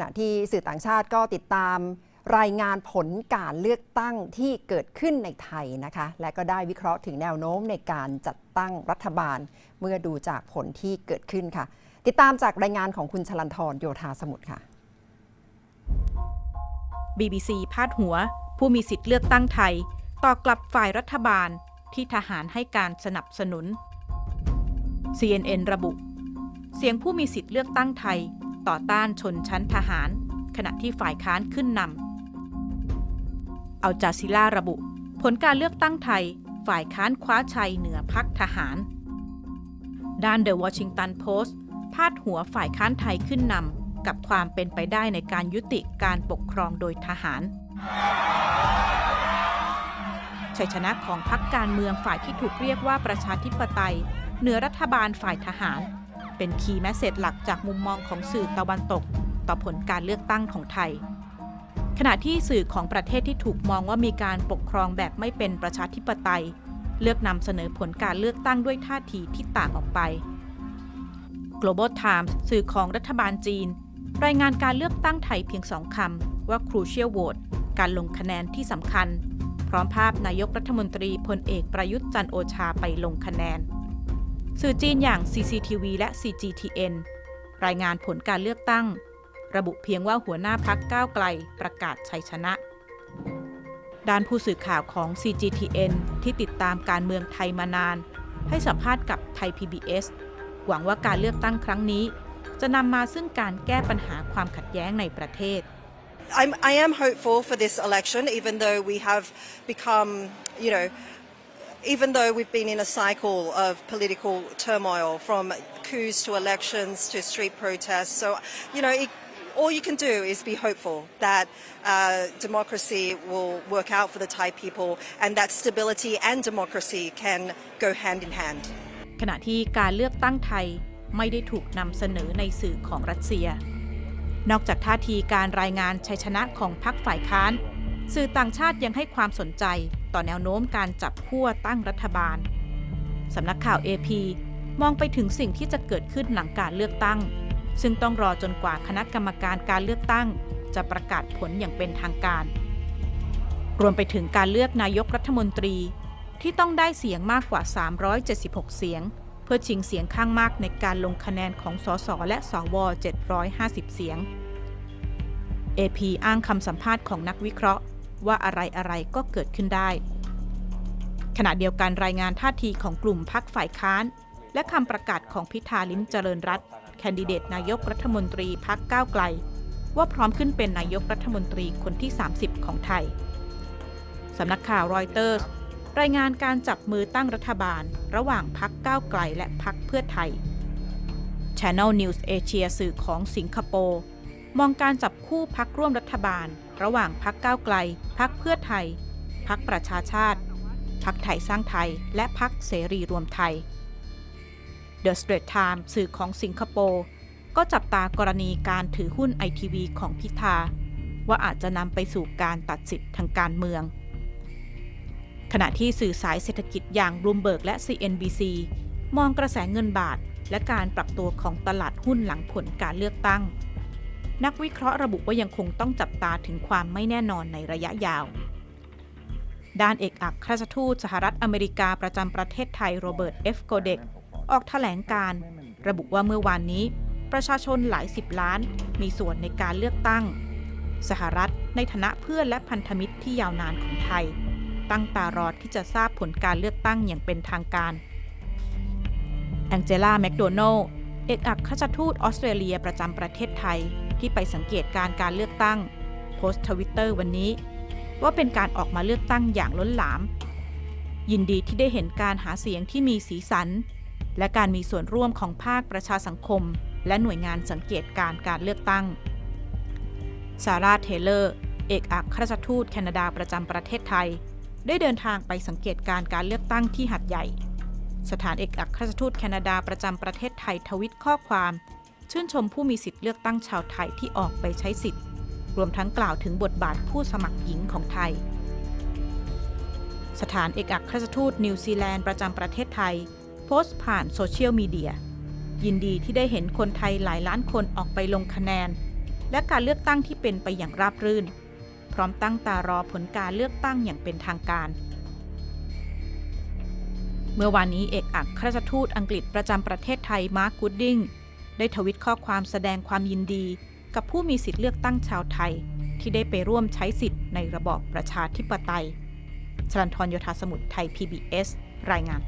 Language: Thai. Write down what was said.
ณะที่สื่อต่างชาติก็ติดตามรายงานผลการเลือกตั้งที่เกิดขึ้นในไทยนะคะ และก็ได้วิเคราะห์ถึงแนวโน้มในการจัดตั้งรัฐบาล เมื่อดูจากผลที่เกิดขึ้นค่ะ ติดตามจากรายงานของคุณชลันทรโยธาสมุทรค่ะ BBC พาดหัว ผู้มีสิทธิ์เลือกตั้งไทยต่อกลับฝ่ายรัฐบาลที่ทหารให้การสนับสนุน CNN ระบุ เสียงผู้มีสิทธิ์เลือกตั้งไทย ต่อต้านชนชั้นทหาร ขณะที่ฝ่ายค้านขึ้นนำเอาจาซิล่าระบุ ผลการเลือกตั้งไทย ฝ่ายค้านคว้าชัยเหนือพักทหาร ด้าน The Washington Post พาดหัวฝ่ายค้านไทยขึ้นนำกับความเป็นไปได้ในการยุติการปกครองโดยทหารชัยชนะของพรรคการเมืองฝ่ายที่ถูกเรียกว่าประชาธิปไตย เหนือรัฐบาลฝ่ายทหาร เป็นคีย์แมสเซจหลักจากมุมมองของสื่อตะวันตก ต่อผลการเลือกตั้งของไทย ขณะที่สื่อของประเทศที่ถูกมองว่ามีการปกครองแบบไม่เป็นประชาธิปไตย เลือกนำเสนอผลการเลือกตั้งด้วยท่าทีที่ต่างออกไป Global Times สื่อของรัฐบาลจีน รายงานการเลือกตั้งไทยเพียงสองคำว่า crucial vote การลงคะแนนที่สำคัญ พร้อมภาพนายกรัฐมนตรีพลเอกประยุทธ์จันโอชาไปลงคะแนน สื่อจีนอย่าง CCTV และ CGTN รายงานผลการเลือกตั้ง ระบุเพียงว่าหัวหน้าพักก้าวไกลประกาศชัยชนะ ด้านผู้สื่อข่าวของ CGTN ที่ติดตามการเมืองไทยมานาน ให้สัมภาษณ์กับไทย PBS หวังว่าการเลือกตั้งครั้งนี้ จะนำมาซึ่งการแก้ปัญหาความขัดแย้งในประเทศ I'm, I am hopeful for this election, even though we have become, you know, even though we've been in a cycle of political turmoil from coups to elections to street protests. So, you know, it, all you can do is be hopeful that uh, democracy will work out for the Thai people and that stability and democracy can go hand in hand. ขณะที่การเลือกตั้งไทยไม่ได้ถูกนำเสนอในสื่อของรัสเซีย นอกจากท่าทีการรายงานชัยชนะของพรรคฝ่ายค้าน สื่อต่างชาติยังให้ความสนใจ ต่อแนวโน้มการจับขั้วตั้งรัฐบาล สำนักข่าว AP มองไปถึงสิ่งที่จะเกิดขึ้นหลังการเลือกตั้ง ซึ่งต้องรอจนกว่าคณะกรรมการการเลือกตั้ง จะประกาศผลอย่างเป็นทางการ รวมไปถึงการเลือกนายกรัฐมนตรี ที่ต้องได้เสียงมากกว่า 376 เสียง เพื่อชิงเสียงข้างมากในการลงคะแนนของสสและสว750 เสียง AP อ้างคำสัมภาษณ์ของนักวิเคราะห์ ว่าอะไรอะไรก็เกิดขึ้นได้ ขณะเดียวกันรายงานท่าทีของกลุ่มพักฝ่ายค้าน และคำประกาศของพิธาลิ้มเจริญรัตแคนดิเดตนายกรัฐมนตรีพักก้าวไกล ว่าพร้อมขึ้นเป็นนายกรัฐมนตรีคนที่ 30 ของไทยสำนักข่าวรอยเตอร์สรายงานการจับมือตั้งรัฐบาล ระหว่างพักก้าวไกลและพักเพื่อไทย Channel News Asia สื่อของสิงคโปร์มองการจับคู่พักร่วมรัฐบาล ระหว่างพักก้าวไกล พักเพื่อไทย พักประชาชาติ พักไทยสร้างไทย และพักเสรีรวมไทย The Straits Times สื่อของสิงคโปร์ก็จับตากรณีการถือหุ้นไอทีวีของพิธา ว่าอาจจะนำไปสู่การตัดสิทธิ์ทางการเมือง ขณะที่สื่อสายเศรษฐกิจอย่าง Bloomberg และ CNBC มองกระแสเงินบาท และการปรับตัวของตลาดหุ้นหลังผลการเลือกตั้ง นักวิเคราะห์ระบุว่ายังคงต้องจับตาถึงความไม่แน่นอนในระยะยาว ด้านเอกอัครราชทูตสหรัฐอเมริกาประจำประเทศไทยโรเบิร์ตเอฟโกเดกออกแถลงการ ระบุว่าเมื่อวานนี้ ประชาชนหลายสิบล้าน มีส่วนในการเลือกตั้ง สหรัฐในฐานะเพื่อนและพันธมิตรที่ยาวนานของไทย ตั้งตารอที่จะทราบผลการเลือกตั้งอย่างเป็นทางการแองเจล่าแมคโดนัลเอกอัครราชทูตออสเตรเลียประจำประเทศไทย ที่ไปสังเกตการการเลือกตั้ง โพสต์ทวิตเตอร์วันนี้ ว่าเป็นการออกมาเลือกตั้งอย่างล้นหลาม ยินดีที่ได้เห็นการหาเสียงที่มีสีสัน และการมีส่วนร่วมของภาคประชาสังคม และหน่วยงานสังเกตการการเลือกตั้งซาร่าเทเลอร์ เอกอัครราชทูตแคนาดาประจำประเทศไทย ได้เดินทางไปสังเกตการการเลือกตั้งที่หัดใหญ่ สถานเอกอัครราชทูตแคนาดาประจำประเทศไทยทวิตข้อความ ชื่นชมผู้มีสิทธิ์เลือกตั้งชาวไทยที่ออกไปใช้สิทธิ์ รวมทั้งกล่าวถึงบทบาทผู้สมัครหญิงของไทย สถานเอกอัครราชทูตนิวซีแลนด์ประจำประเทศไทย โพสต์ผ่านโซเชียลมีเดีย ยินดีที่ได้เห็นคนไทยหลายล้านคนออกไปลงคะแนน และการเลือกตั้งที่เป็นไปอย่างราบรื่น พร้อมตั้งตารอผลการเลือกตั้งอย่างเป็นทางการเมื่อวานนี้เอกอัครราชทูตอังกฤษประจำประเทศไทยมาร์คกูดดิง ได้ทวิตข้อความแสดงความยินดี กับผู้มีสิทธิเลือกตั้งชาวไทย ที่ได้ไปร่วมใช้สิทธิ์ในระบอบประชาธิปไตยชลันทรโยธาสมุทรไทย PBS รายงาน